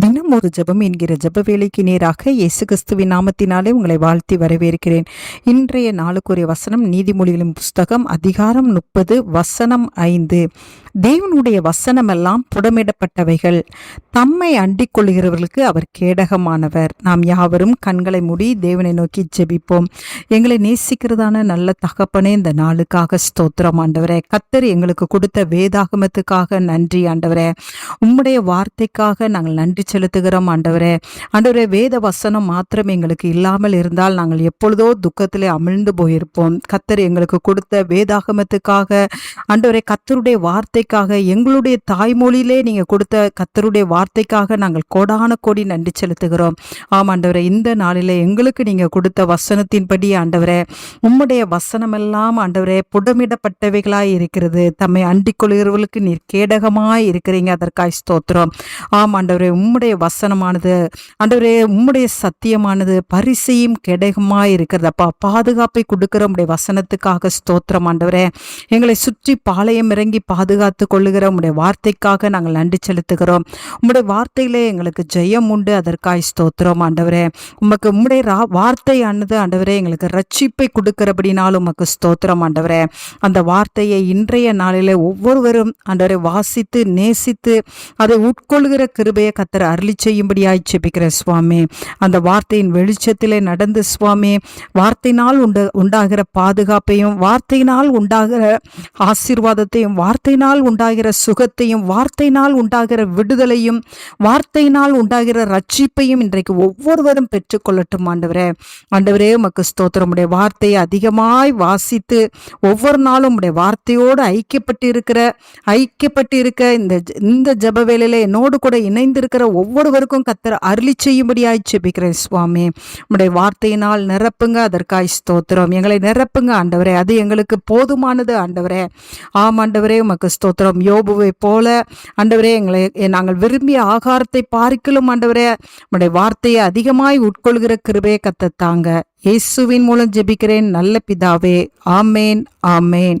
தினம் ஒரு ஜெபம் என்கிற ஜெப வேலைக்கு நேராக இயேசு கிறிஸ்துவின் நாமத்தினாலே உங்களை வாழ்த்தி வரவேற்கிறேன். இன்றைய நாளுக்குரிய வசனம் நீதிமொழிகளின் புஸ்தகம் அதிகாரம் முப்பது வசனம் ஐந்து. தேவனுடைய வசனமெல்லாம் புடமிடப்பட்டவைகள். தம்மை அண்டிக் கொள்கிறவர்களுக்கு அவர் கேடகமானவர். நாம் யாவரும் கண்களை மூடி தேவனை நோக்கி ஜெபிப்போம். எங்களை நேசிக்கிறதான நல்ல தகப்பனே இந்த நாளுக்காக ஸ்தோத்திரம் ஆண்டவரே. கத்தர் எங்களுக்கு கொடுத்த வேதாகமத்துக்காக நன்றி ஆண்டவரே. உம்முடைய வார்த்தைக்காக நாங்கள் நன்றி செலுத்துகிறோம் ஆண்டவரே. ஆண்டவரே வேத வசனம் மாத்திரம் எங்களுக்கு இல்லாமல் இருந்தால் நாங்கள் எப்பொழுதோ துக்கத்திலே அமிழ்ந்து போயிருப்போம். கத்தர் எங்களுக்கு கொடுத்த வேதாகமத்துக்காக ஆண்டவரே கத்தருடைய வார்த்தை வார்த்தைக்காக எங்களுடைய தாய்மொழியிலே நீங்க கொடுத்த கத்தருடைய வார்த்தைக்காக நாங்கள் கோடான கோடி நன்றி செலுத்துகிறோம். ஆமாண்டவரை இந்த நாளிலே எங்களுக்கு நீங்க கொடுத்த வசனத்தின்படி ஆண்டவரே உம்முடைய வசனமெல்லாம் ஆண்டவரே புடமிடப்பட்டவைகளாய் இருக்கிறது. தம்மை அண்டிக் கொள்கிறவர்களுக்கு நீர் கேடகமாய் இருக்கிறீங்க. அதற்காய் ஸ்தோத்திரம். ஆம் ஆண்டவரே உம்முடைய வசனமானது ஆண்டவரே உம்முடைய சத்தியமானது பரிசையும் கேடகமாய் இருக்கிறது. அப்பா பாதுகாப்பை கொடுக்கிற உம்முடைய வசனத்துக்காக ஸ்தோத்திரம் ஆண்டவரே. எங்களை சுற்றி பாளையம் இறங்கி பாதுகாத்து கொள்ளுகிற உம்முடைய வார்த்தைக்காக நாங்கள் நன்றி செலுத்துகிறோம். உம்முடைய வார்த்தையிலே எங்களுக்கு ஜெயம் உண்டு அதற்காய் ஸ்தோத்திரம். ஆண்டவரே உமக்கு உம்முடைய ரா- அண்ணது ஆண்டவரே எங்களுக்கு ரட்சிப்பை கொடுக்கிறபடினாலும் உமக்கு ஸ்தோத்திரம். ஆண்டவரே அந்த வார்த்தையை இன்றைய நாளிலே ஒவ்வொருவரும் ஆண்டவரை வாசித்து நேசித்து அதை உட்கொள்கிற கிருபையை கத்தர் அருளி செய்யும்படியாய் செபிக்கிற சுவாமி. அந்த வார்த்தையின் வெளிச்சத்திலே நடந்து சுவாமி வார்த்தையினால் உண்டு உண்டாகிற பாதுகாப்பையும் வார்த்தையினால் உண்டாகிற ஆசீர்வாதத்தையும் வார்த்தையினால் உண்டாகிற சுகத்தையும் வார்த்தையினால் உண்டாகிற விடுதலையும் வார்த்தையினால் உண்டாகிற ரட்சிப்பையும் இன்றைக்கு ஒவ்வொருவரும் பெற்றுக்கொள்ளட்டும் ஆண்டவரே. ஆண்டவரே உமக்கு ஸ்தோத்திரமுடைய வார்த்தையை அதிகமாய் வாசித்து ஒவ்வொரு நாளும் உடைய வார்த்தையோடு ஐக்கியப்பட்டு இருக்கிற ஐக்கியப்பட்டு இருக்க இந்த இந்த ஜப வேலையில என்னோடு கூட இணைந்திருக்கிற ஒவ்வொருவருக்கும் கத்தர் அருளி செய்யும்படியாய் செபிக்கிறேன் சுவாமி. உடைய வார்த்தையினால் நிரப்புங்க அதற்காய் ஸ்தோத்திரம். எங்களை நிரப்புங்க ஆண்டவரே. அது எங்களுக்கு போதுமானது ஆண்டவரே. ஆம் ஆண்டவரே உமக்கு ஸ்தோத்திரம். யோபுவை போல ஆண்டவரே எங்களை நாங்கள் விரும்பிய ஆகாரத்தை பார்க்கலும் ஆண்டவரே. உடைய வார்த்தையை அதிகமாய் உட்கொள்கிற கிருபையை கத்தத்தாங்க. இயேசுவின் மூலம் ஜெபிக்கிறேன். நல்ல பிதாவே. ஆமேன் ஆமேன்.